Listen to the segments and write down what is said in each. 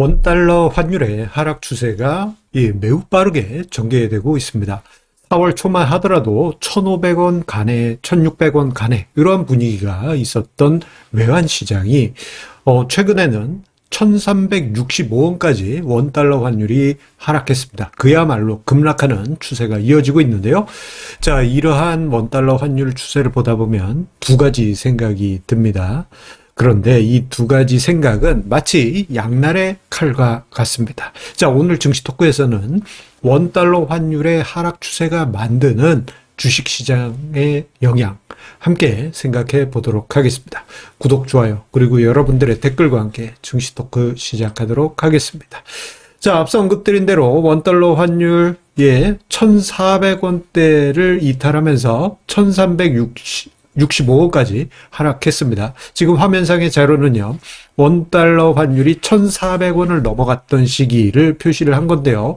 원달러 환율의 하락 추세가 예, 매우 빠르게 전개되고 있습니다. 4월 초만 하더라도 1,500원 간에 1,600원 간에 이러한 분위기가 있었던 외환 시장이 어, 최근에는 1365원까지 원달러 환율이 하락했습니다. 그야말로 급락하는 추세가 이어지고 있는데요. 자, 이러한 원달러 환율 추세를 보다 보면 두 가지 생각이 듭니다. 그런데 이 두 가지 생각은 마치 양날의 칼과 같습니다. 자, 오늘 증시 토크에서는 원달러 환율의 하락 추세가 만드는 주식 시장의 영향 함께 생각해 보도록 하겠습니다. 구독, 좋아요, 그리고 여러분들의 댓글과 함께 증시 토크 시작하도록 하겠습니다. 자, 앞서 언급드린 대로 원달러 환율 예, 1,400원대를 이탈하면서 1,360 65원까지 하락했습니다. 지금 화면상의 자료는요, 원달러 환율이 1,400원을 넘어갔던 시기를 표시를 한 건데요.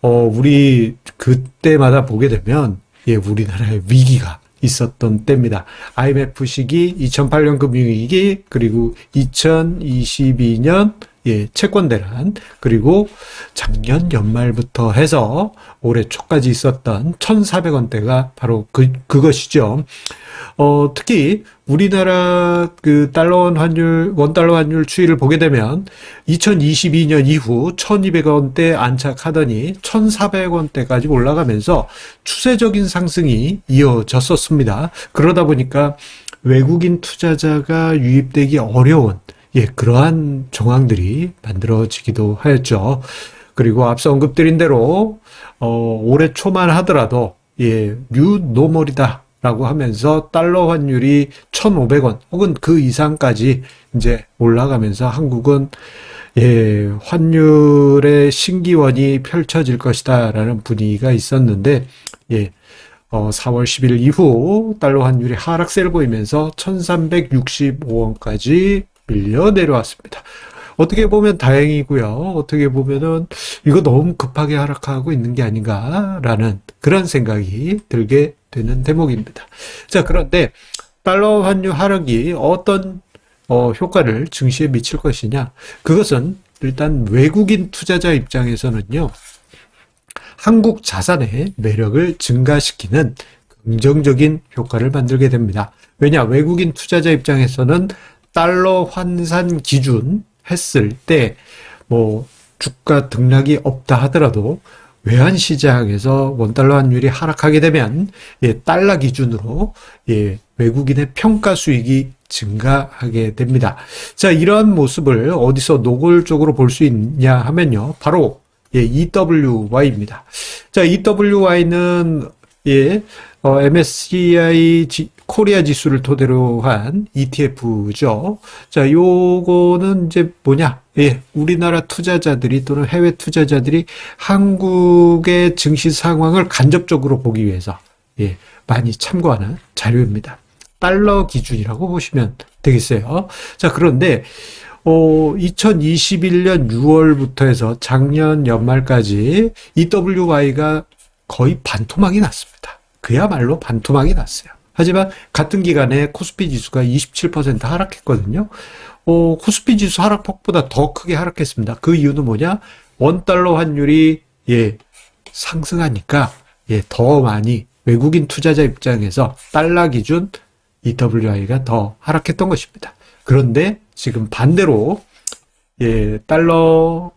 어, 우리 그때마다 보게 되면, 예, 우리나라의 위기가 있었던 때입니다. IMF 시기, 2008년 금융위기, 그리고 2022년 예, 채권 대란 그리고 작년 연말부터 해서 올해 초까지 있었던 1,400원대가 바로 그 그것이죠. 어, 특히 우리나라 그 달러 환율, 원 달러 환율 추이를 보게 되면 2022년 이후 1200원대 안착하더니 1400원대까지 올라가면서 추세적인 상승이 이어졌었습니다. 그러다 보니까 외국인 투자자가 유입되기 어려운 예, 그러한 정황들이 만들어지기도 하였죠. 그리고 앞서 언급드린 대로 어, 올해 초만 하더라도 예, 뉴 노멀이다. 라고 하면서 달러 환율이 1,500원 혹은 그 이상까지 이제 올라가면서 한국은 예, 환율의 신기원이 펼쳐질 것이다라는 분위기가 있었는데 예, 어, 4월 10일 이후 달러 환율이 하락세를 보이면서 1365원까지 밀려 내려왔습니다. 어떻게 보면 다행이고요. 어떻게 보면은 이거 너무 급하게 하락하고 있는 게 아닌가라는 그런 생각이 들게 되는 대목입니다. 자, 그런데 달러 환율 하락이 어떤 어, 효과를 증시에 미칠 것이냐? 그것은 일단 외국인 투자자 입장에서는요. 한국 자산의 매력을 증가시키는 긍정적인 효과를 만들게 됩니다. 왜냐? 외국인 투자자 입장에서는 달러 환산 기준 했을 때 뭐 주가 등락이 없다 하더라도 외환 시장에서 원달러 환율이 하락하게 되면 예, 달러 기준으로 예, 외국인의 평가 수익이 증가하게 됩니다. 자, 이러한 모습을 어디서 노골적으로 볼 수 있냐 하면요. 바로 예, EWY입니다. 자, EWY는 예, 어, MSCI 지, 코리아 지수를 토대로 한 ETF죠. 자, 요거는 이제 뭐냐? 예, 우리나라 투자자들이 또는 해외 투자자들이 한국의 증시 상황을 간접적으로 보기 위해서 예, 많이 참고하는 자료입니다. 달러 기준이라고 보시면 되겠어요. 자, 그런데 어, 2021년 6월부터 해서 작년 연말까지 EWY가 거의 반토막이 났습니다. 그야말로 반토막이 났어요. 하지만 같은 기간에 코스피 지수가 27% 하락했거든요. 어, 코스피 지수 하락폭보다 더 크게 하락했습니다. 그 이유는 뭐냐? 원달러 환율이 예, 상승하니까 예, 더 많이 외국인 투자자 입장에서 달러 기준 EWI가 더 하락했던 것입니다. 그런데 지금 반대로 예, 달러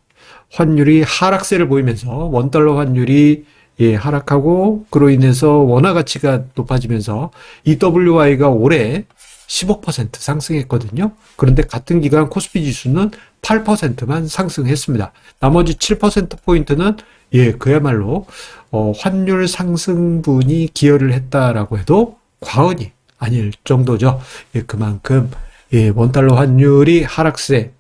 환율이 하락세를 보이면서 원달러 환율이 예, 하락하고 그로 인해서 원화 가치가 높아지면서 EWI가 올해 15% 상승했거든요. 그런데 같은 기간 코스피 지수는 8%만 상승했습니다. 나머지 7%포인트는 예, 그야말로 어, 환율 상승분이 기여를 했다라고 해도 과언이 아닐 정도죠. 예, 그만큼 예, 원달러 환율이 하락세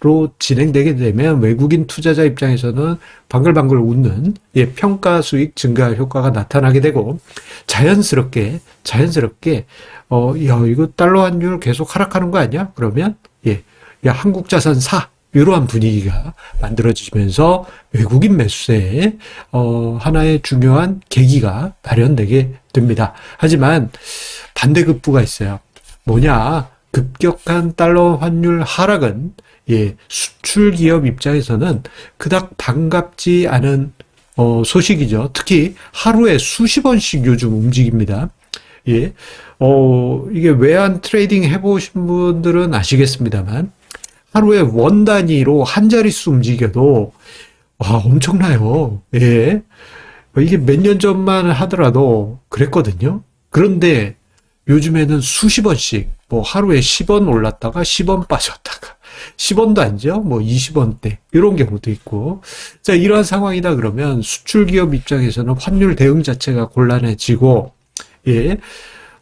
로 진행되게 되면 외국인 투자자 입장에서는 방글방글 웃는 예, 평가 수익 증가 효과가 나타나게 되고 자연스럽게 자연스럽게 어, 야, 이거 달러 환율 계속 하락하는 거 아니야? 그러면 예, 야, 한국 자산 사. 이러한 분위기가 만들어지면서 외국인 매수세에 어, 하나의 중요한 계기가 마련되게 됩니다. 하지만 반대급부가 있어요. 뭐냐? 급격한 달러 환율 하락은 예, 수출 기업 입장에서는 그닥 반갑지 않은 어, 소식이죠. 특히 하루에 수십 원씩 요즘 움직입니다. 예, 어, 이게 외환 트레이딩 해보신 분들은 아시겠습니다만, 하루에 원 단위로 한 자릿수 움직여도, 와, 엄청나요. 예. 이게 몇 년 전만 하더라도 그랬거든요. 그런데 요즘에는 수십 원씩, 뭐 하루에 10원 올랐다가 10원 빠졌다가, 10원도 아니죠. 뭐 20원대. 이런 경우도 있고. 자, 이러한 상황이다 그러면 수출 기업 입장에서는 환율 대응 자체가 곤란해지고, 예.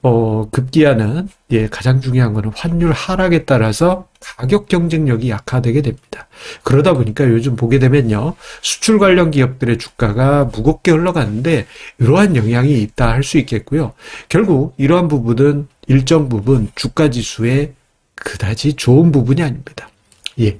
어, 급기야는, 예, 가장 중요한 거는 환율 하락에 따라서 가격 경쟁력이 약화되게 됩니다. 그러다 보니까 요즘 보게 되면요. 수출 관련 기업들의 주가가 무겁게 흘러가는데 이러한 영향이 있다 할 수 있겠고요. 결국 이러한 부분은 일정 부분 주가 지수에 그다지 좋은 부분이 아닙니다. 예.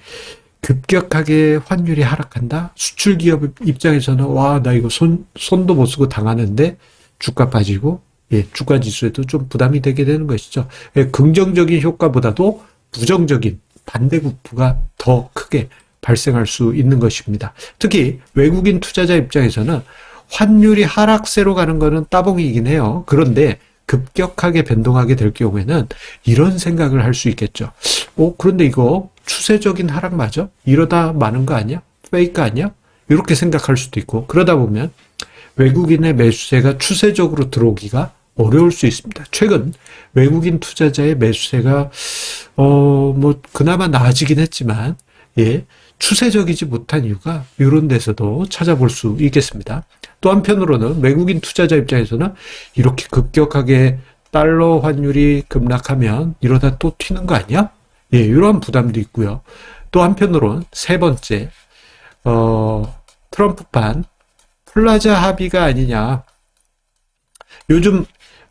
급격하게 환율이 하락한다? 수출 기업 입장에서는 와, 나 이거 손, 손도 못 쓰고 당하는데 주가 빠지고 예, 주가 지수에도 좀 부담이 되게 되는 것이죠. 예, 긍정적인 효과보다도 부정적인 반대급부가 더 크게 발생할 수 있는 것입니다. 특히 외국인 투자자 입장에서는 환율이 하락세로 가는 것은 따봉이긴 해요. 그런데 급격하게 변동하게 될 경우에는 이런 생각을 할 수 있겠죠. 어, 그런데 이거 추세적인 하락 맞아? 이러다 마는 거 아니야? 페이크 아니야? 이렇게 생각할 수도 있고 그러다 보면 외국인의 매수세가 추세적으로 들어오기가 어려울 수 있습니다. 최근 외국인 투자자의 매수세가 어 뭐 그나마 나아지긴 했지만 예 추세적이지 못한 이유가 이런 데서도 찾아볼 수 있겠습니다. 또 한편으로는 외국인 투자자 입장에서는 이렇게 급격하게 달러 환율이 급락하면 이러다 또 튀는 거 아니야? 예, 이러한 부담도 있고요. 또 한편으로는 세 번째 어 트럼프판 플라자 합의가 아니냐. 요즘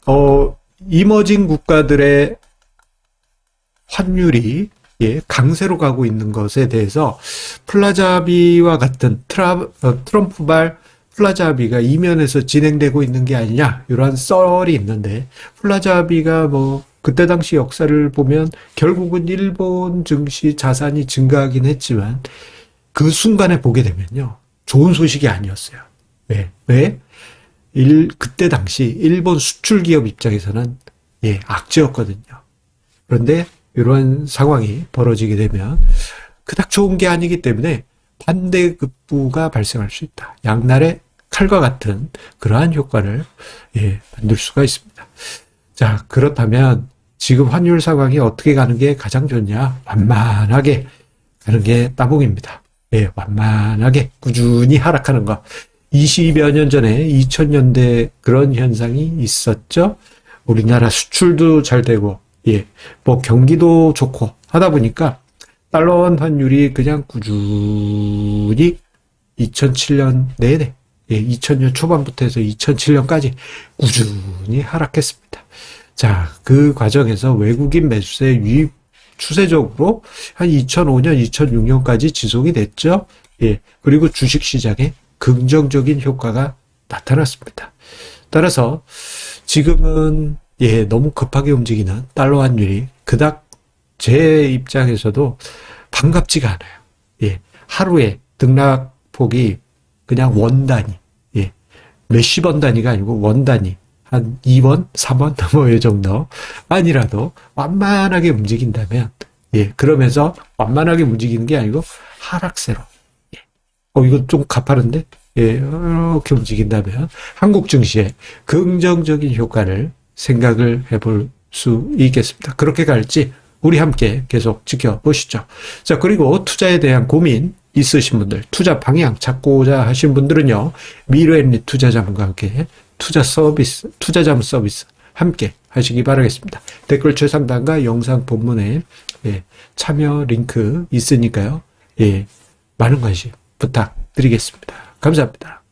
어 이머징 국가들의 환율이 예, 강세로 가고 있는 것에 대해서 플라자 합의와 같은 트라, 어, 트럼프발 플라자 합의가 이면에서 진행되고 있는 게 아니냐 이러한 썰이 있는데 플라자 합의가 뭐 그때 당시 역사를 보면 결국은 일본 증시 자산이 증가하긴 했지만 그 순간에 보게 되면요 좋은 소식이 아니었어요. 왜? 왜? 일, 그때 당시 일본 수출 기업 입장에서는 예, 악재였거든요. 그런데 이러한 상황이 벌어지게 되면 그닥 좋은 게 아니기 때문에 반대급부가 발생할 수 있다. 양날의 칼과 같은 그러한 효과를 예, 만들 수가 있습니다. 자, 그렇다면 지금 환율 상황이 어떻게 가는 게 가장 좋냐? 완만하게 가는 게 따봉입니다. 예, 완만하게 꾸준히 하락하는 거. 20여 년 전에 2000년대 그런 현상이 있었죠. 우리나라 수출도 잘 되고, 예, 뭐 경기도 좋고 하다 보니까 달러원 환율이 그냥 꾸준히 2007년 내내, 예, 2000년 초반부터 해서 2007년까지 꾸준히 하락했습니다. 자, 그 과정에서 외국인 매수세 유입 추세적으로 한 2005년, 2006년까지 지속이 됐죠. 예, 그리고 주식 시장에 긍정적인 효과가 나타났습니다. 따라서 지금은 예, 너무 급하게 움직이는 달러 환율이 그닥 제 입장에서도 반갑지가 않아요. 예, 하루에 등락폭이 그냥 원 단위, 예, 몇십 원 단위가 아니고 원 단위, 한 2원, 3원, 뭐이 정도 아니라도 완만하게 움직인다면, 예, 그러면서 완만하게 움직이는 게 아니고 하락세로 어, 이거 좀 가파른데? 예, 이렇게 움직인다면 한국 증시에 긍정적인 효과를 생각을 해볼 수 있겠습니다. 그렇게 갈지 우리 함께 계속 지켜보시죠. 자, 그리고 투자에 대한 고민 있으신 분들, 투자 방향 찾고자 하신 분들은요, 미래엔리 투자자문과 함께 투자 서비스, 투자자문 서비스 함께 하시기 바라겠습니다. 댓글 최상단과 영상 본문에 예, 참여 링크 있으니까요. 예, 많은 관심 부탁드리겠습니다. 감사합니다.